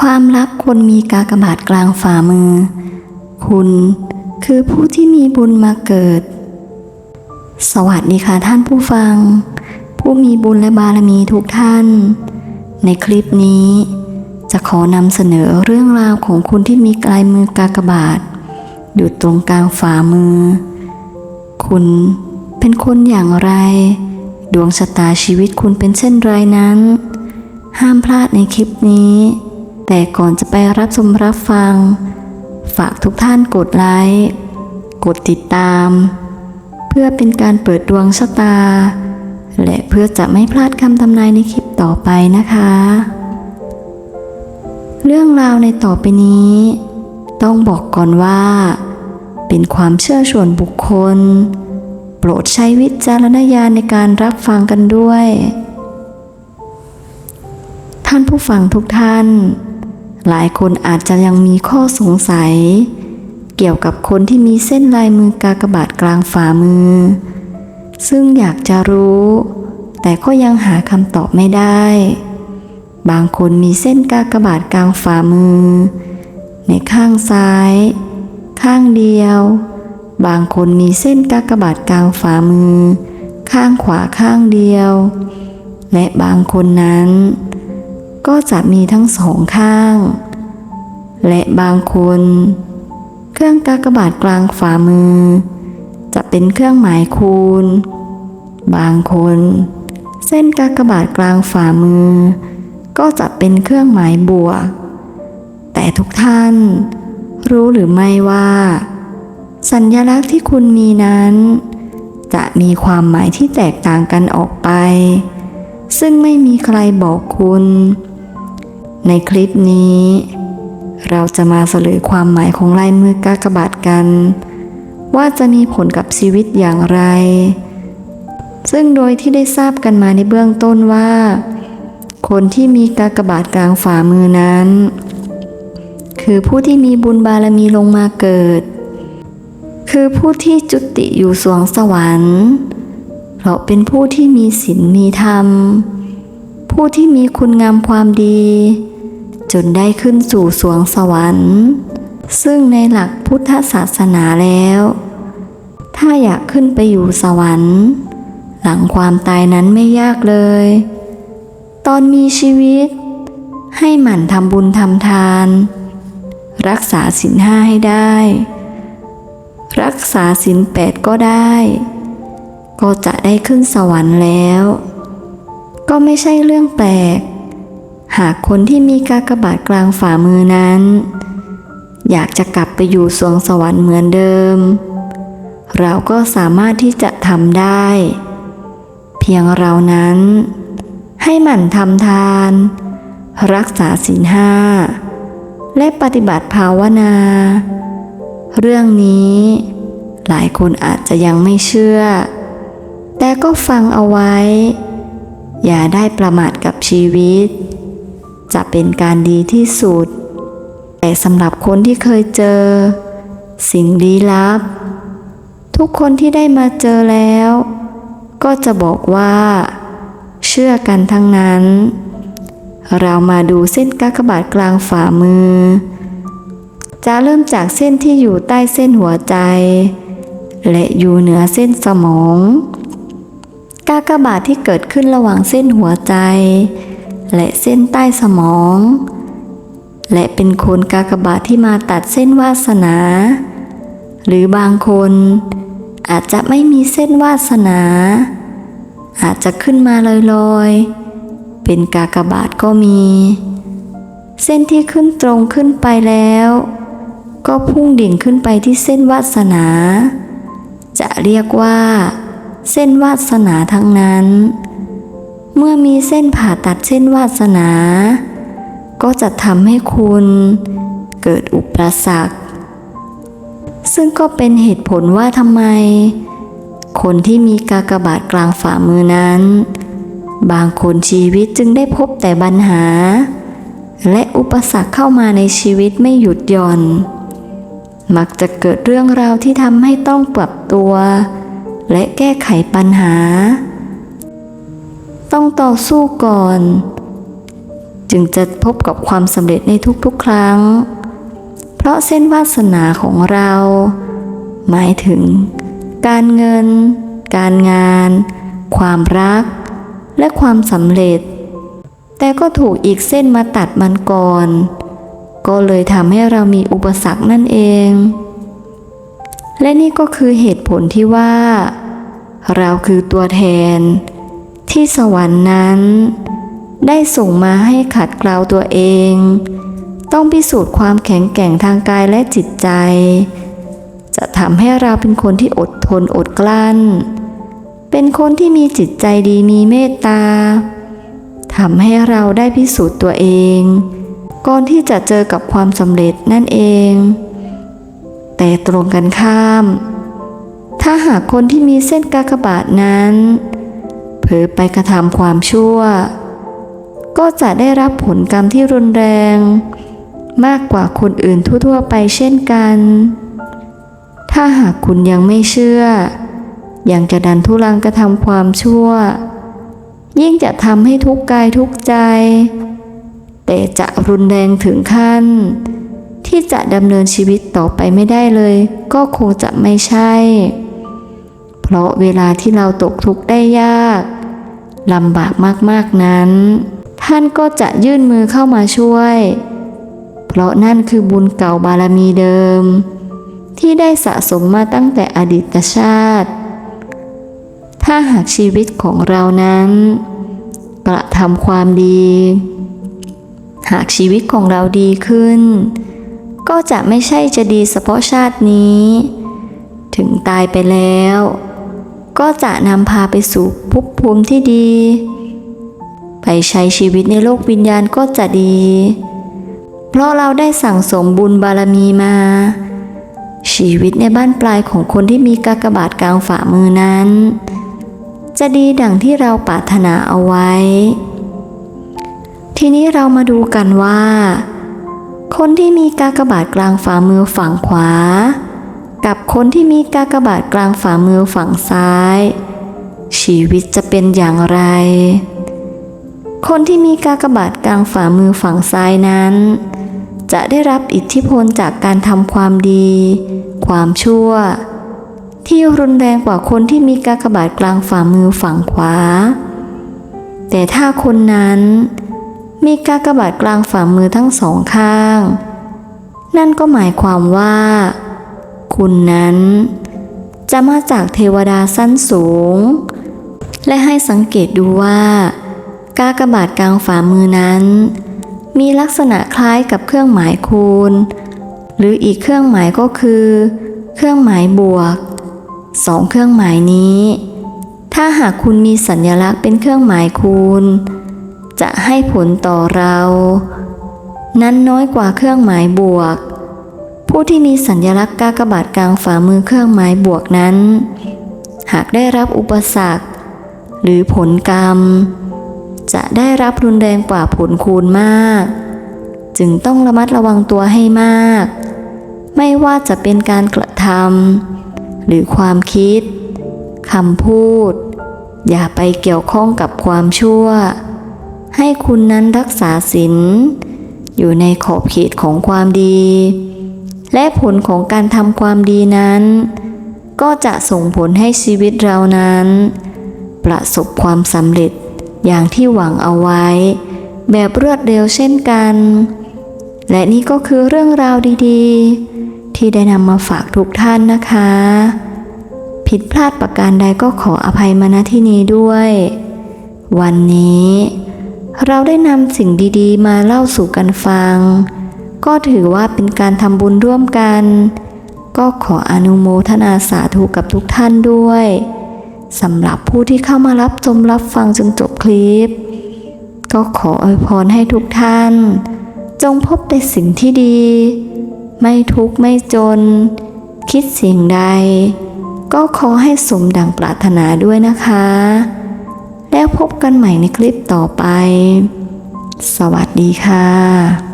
ความรักคนมีกากบาทกลางฝ่ามือ คุณคือผู้ที่มีบุญมาเกิด สวัสดีค่ะท่านผู้ฟัง ผู้มีบุญและบารมีทุกท่าน ในคลิปนี้ จะขอนำเสนอเรื่องราวของคุณที่มีลายมือกากบาท อยู่ตรงกลางฝ่ามือ คุณเป็นคนอย่างไร ดวงชะตาชีวิตคุณเป็นเช่นไรนั้น ห้ามพลาดในคลิปนี้ แต่ก่อนจะไปรับชมรับฟัง ฝากทุกท่านกดไลค์กดติดตาม เพื่อเป็นการเปิดดวงชะตา และเพื่อจะไม่พลาดคำทำนายในคลิปต่อไปนะคะ เรื่องราวในต่อไปนี้ ต้องบอกก่อนว่า เป็นความเชื่อส่วนบุคคล โปรดใช้วิจารณญาณในการรับฟังกันด้วยท่านผู้ฟังทุกท่าน หลายคนอาจจะยังมีข้อสงสัย เกี่ยวกับคนที่มีเส้นลายมือกากบาทกลางฝ่ามือ ซึ่งอยากจะรู้ แต่ก็ยังหาคำตอบไม่ได้ บางคนมีเส้นกากบาทกลางฝ่ามือ ในข้างซ้าย ข้างเดียว บางคนมีเส้นกากบาทกลางฝ่ามือ ข้างขวาข้างเดียว และบางคนนั้น ก็จะมีทั้งสองข้าง และบางคน เครื่องกากบาทกลางฝ่ามือ จะเป็นเครื่องหมายคูณ บางคน เส้นกากบาทกลางฝ่ามือ ก็จะเป็นเครื่องหมายบวก แต่ทุกท่าน รู้หรือไม่ว่า สัญลักษณ์ที่คุณมีนั้น จะมีความหมายที่แตกต่างกันออกไปซึ่งไม่มีใครบอกคุณ ในคลิปนี้ เราจะมาเสลยความหมายของลายมือกากบาทกัน ว่าจะมีผลกับชีวิตอย่างไร ซึ่งโดยที่ได้ทราบกันมาในเบื้องต้นว่า คนที่มีกากบาทกลางฝ่ามือนั้น คือผู้ที่มีบุญบารมีลงมาเกิด คือผู้ที่จุติอยู่สวงสวรรค์เพราะเป็นผู้ที่มีศีลมีธรรมผู้ที่มีคุณงามความดี จนได้ขึ้นสู่สวงสวรรค์ ซึ่งในหลักพุทธศาสนาแล้ว ถ้าอยากขึ้นไปอยู่สวรรค์ หลังความตายนั้นไม่ยากเลย ตอนมีชีวิต ให้หมั่นทำบุญทำทาน รักษาศีลห้าให้ได้ รักษาศีลแปดก็ได้ ก็จะได้ขึ้นสวรรค์แล้ว ก็ไม่ใช่เรื่องแปลก หากคนที่มีกากบาทกลางฝ่ามือนั้น อยากจะกลับไปอยู่สวงสวรรค์เหมือนเดิม เราก็สามารถที่จะทำได้ เพียงเรานั้น ให้หมั่นทำทาน รักษาศีลห้า และปฏิบัติภาวนา เรื่องนี้ หลายคนอาจจะยังไม่เชื่อ แต่ก็ฟังเอาไว้ อย่าได้ประมาทกับชีวิต จะเป็นการดีที่สุด แต่สำหรับคนที่เคยเจอ สิ่งลี้ลับ ทุกคนที่ได้มาเจอแล้ว ก็จะบอกว่า เชื่อกันทั้งนั้น เรามาดูเส้นกากบาทกลางฝ่ามือ จะเริ่มจากเส้นที่อยู่ใต้เส้นหัวใจ และอยู่เหนือเส้นสมองกากบาทที่เกิดขึ้นระหว่างเส้นหัวใจ และเส้นใต้สมอง และเป็นคนกากบาทที่มาตัดเส้นวาสนา หรือบางคนอาจจะไม่มีเส้นวาสนา อาจจะขึ้นมาลอยๆ เป็นกากบาทก็มี เส้นที่ขึ้นตรงขึ้นไปแล้ว ก็พุ่งดิ่งขึ้นไปที่เส้นวาสนา จะเรียกว่า เส้นวาสนาทั้งนั้น เมื่อมีเส้นผ่าตัดเส้นวาสนา ก็จะทำให้คุณเกิดอุปสรรค ซึ่งก็เป็นเหตุผลว่าทำไม คนที่มีกากบาทกลางฝ่ามือนั้น บางคนชีวิตจึงได้พบแต่ปัญหา และอุปสรรคเข้ามาในชีวิตไม่หยุดหย่อน มักจะเกิดเรื่องราวที่ทำให้ต้องปรับตัว และแก้ไขปัญหา ต้องต่อสู้ก่อน จึงจะพบกับความสำเร็จในทุกๆครั้ง เพราะเส้นวาสนาของเรา หมายถึง การเงิน การงาน ความรัก และความสำเร็จ แต่ก็ถูกอีกเส้นมาตัดมันก่อน ก็เลยทำให้เรามีอุปสรรคนั่นเอง และนี่ก็คือเหตุผลที่ว่า เราคือตัวแทน ที่สวรรค์นั้น ได้ส่งมาให้ขัดเกลาตัวเอง ต้องพิสูจน์ความแข็งแกร่งทางกายและจิตใจ จะทำให้เราเป็นคนที่อดทนอดกลั้น เป็นคนที่มีจิตใจดีมีเมตตาทำให้เราได้พิสูจน์ตัวเอง ก่อนที่จะเจอกับความสำเร็จนั่นเอง แต่ตรงกันข้าม ถ้าหากคนที่มีเส้นกากบาทนั้น ผลอไปกระทำความชั่ว ก็จะได้รับผลกรรมที่รุนแรง มากกว่าคนอื่นทั่วๆไปเช่นกัน ถ้าหากคุณยังไม่เชื่อ ยังจะดันทุรังกระทำความชั่ว ยิ่งจะทำให้ทุกกายทุกใจ แต่จะรุนแรงถึงขั้น ที่จะดำเนินชีวิตต่อไปไม่ได้เลย ก็คงจะไม่ใช่เพราะเวลาที่เราตกทุกข์ได้ยาก ลำบากมากๆนั้น ท่านก็จะยื่นมือเข้ามาช่วย เพราะนั่นคือบุญเก่าบารมีเดิม ที่ได้สะสมมาตั้งแต่อดีตชาติ ถ้าหากชีวิตของเรานั้น กระทำความดี หากชีวิตของเราดีขึ้น ก็จะไม่ใช่จะดีเฉพาะชาตินี้ ถึงตายไปแล้ว ก็จะนำพาไปสู่ภพภูมิที่ดี ไปใช้ชีวิตในโลกวิญญาณก็จะดี เพราะเราได้สั่งสมบุญบารมีมา ชีวิตในบ้านปลายของคนที่มีกากบาทกลางฝ่ามือนั้น จะดีดังที่เราปรารถนาเอาไว้ ทีนี้เรามาดูกันว่า คนที่มีกากบาทกลางฝ่ามือฝั่งขวา กับคนที่มีกากบาทกลางฝ่ามือฝั่งซ้าย ชีวิตจะเป็นอย่างไร คนที่มีกากบาทกลางฝ่ามือฝั่งซ้ายนั้น จะได้รับอิทธิพลจากการทำความดี ความชั่ว ที่รุนแรงกว่าคนที่มีกากบาทกลางฝ่ามือฝั่งขวา แต่ถ้าคนนั้นมีกากบาทกลางฝ่ามือทั้งสองข้าง นั่นก็หมายความว่า คุณนั้น จะมาจากเทวดาสั้นสูง และให้สังเกตดูว่า กากบาทกลางฝ่ามือนั้น มีลักษณะคล้ายกับเครื่องหมายคูณ หรืออีกเครื่องหมายก็คือ เครื่องหมายบวกสองเครื่องหมายนี้ ถ้าหากคุณมีสัญลักษณ์เป็นเครื่องหมายคูณ จะให้ผลต่อเรา นั้นน้อยกว่าเครื่องหมายบวก ผู้ที่มีสัญลักษณ์กากบาทกลางฝ่ามือเครื่องหมายบวกนั้น หากได้รับอุปสรรค หรือผลกรรม จะได้รับรุนแรงกว่าผลคูณมาก จึงต้องระมัดระวังตัวให้มาก ไม่ว่าจะเป็นการกระทำหรือความคิดคำพูด อย่าไปเกี่ยวข้องกับความชั่ว ให้คุณนั้นรักษาศีลอยู่ในขอบเขตของความดี และผลของการทำความดีนั้น ก็จะส่งผลให้ชีวิตเรานั้น ประสบความสำเร็จอย่างที่หวังเอาไว้ แบบรวดเร็วเช่นกัน และนี่ก็คือเรื่องราวดีๆ ที่ได้นำมาฝากทุกท่านนะคะ ผิดพลาดประการใดก็ขออภัยมาณที่นี้ด้วย วันนี้ เราได้นำสิ่งดีๆ มาเล่าสู่กันฟัง ก็ถือว่าเป็นการทำบุญร่วมกัน ก็ขออนุโมทนาสาธุกับทุกท่านด้วยสำหรับผู้ที่เข้ามารับชมรับฟังจนจบคลิป ก็ขออวยพรให้ทุกท่าน จงพบแต่สิ่งที่ดี ไม่ทุกข์ไม่จน คิดสิ่งใด ก็ขอให้สมดังปรารถนาด้วยนะคะ แล้วพบกันใหม่ในคลิปต่อไป สวัสดีค่ะ